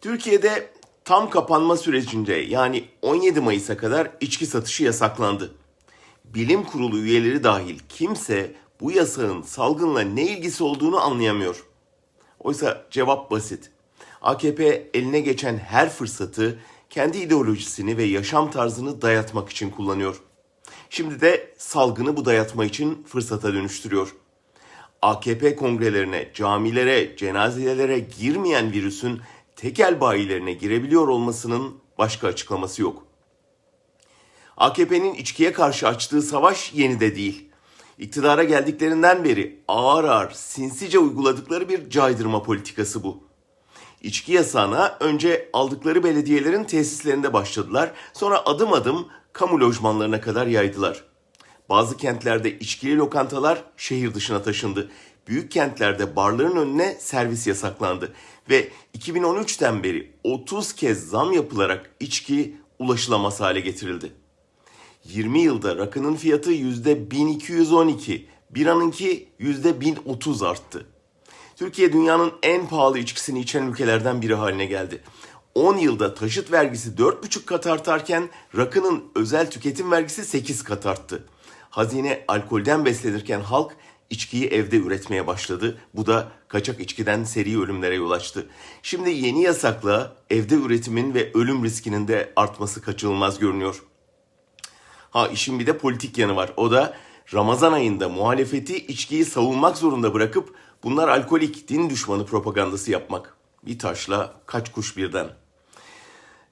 Türkiye'de tam kapanma sürecinde yani 17 Mayıs'a kadar içki satışı yasaklandı. Bilim kurulu üyeleri dahil kimse bu yasağın salgınla ne ilgisi olduğunu anlayamıyor. Oysa cevap basit. AKP eline geçen her fırsatı kendi ideolojisini ve yaşam tarzını dayatmak için kullanıyor. Şimdi de salgını bu dayatma için fırsata dönüştürüyor. AKP kongrelerine, camilere, cenazelere girmeyen virüsün tekel bayilerine girebiliyor olmasının başka açıklaması yok. AKP'nin içkiye karşı açtığı savaş yeni de değil. İktidara geldiklerinden beri ağır ağır sinsice uyguladıkları bir caydırma politikası bu. İçki yasağına önce aldıkları belediyelerin tesislerinde başladılar. Sonra adım adım kamu lojmanlarına kadar yaydılar. Bazı kentlerde içkili lokantalar şehir dışına taşındı. Büyük kentlerde barların önüne servis yasaklandı. Ve 2013'ten beri 30 kez zam yapılarak içki ulaşılamaz hale getirildi. 20 yılda rakının fiyatı %1212, biranınki %1030 arttı. Türkiye dünyanın en pahalı içkisini içen ülkelerden biri haline geldi. 10 yılda taşıt vergisi 4,5 kat artarken rakının özel tüketim vergisi 8 kat arttı. Hazine alkolden beslenirken halk içkiyi evde üretmeye başladı. Bu da kaçak içkiden seri ölümlere yol açtı. Şimdi yeni yasakla evde üretimin ve ölüm riskinin de artması kaçınılmaz görünüyor. Ha işin bir de politik yanı var. O da Ramazan ayında muhalefeti içkiyi savunmak zorunda bırakıp bunlar alkolik din düşmanı propagandası yapmak. Bir taşla kaç kuş birden.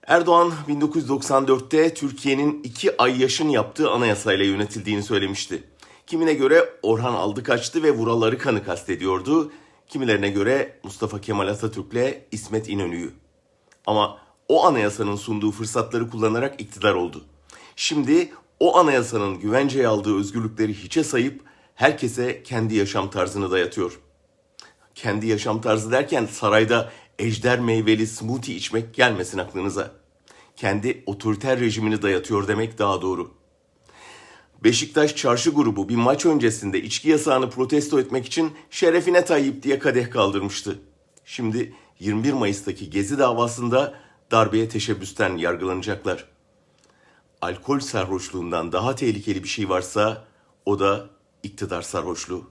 Erdoğan 1994'te Türkiye'nin iki ay yaşın yaptığı anayasayla yönetildiğini söylemişti. Kimine göre Orhan Aldıkaç'tı ve Vuraları Kanı kastediyordu. Kimilerine göre Mustafa Kemal Atatürk'le İsmet İnönü'yü. Ama o anayasanın sunduğu fırsatları kullanarak iktidar oldu. Şimdi o anayasanın güvenceye aldığı özgürlükleri hiçe sayıp herkese kendi yaşam tarzını dayatıyor. Kendi yaşam tarzı derken sarayda ejder meyveli smoothie içmek gelmesin aklınıza. Kendi otoriter rejimini dayatıyor demek daha doğru. Beşiktaş çarşı grubu bir maç öncesinde içki yasağını protesto etmek için şerefine Tayyip diye kadeh kaldırmıştı. Şimdi 21 Mayıs'taki Gezi davasında darbeye teşebbüsten yargılanacaklar. Alkol sarhoşluğundan daha tehlikeli bir şey varsa o da iktidar sarhoşluğu.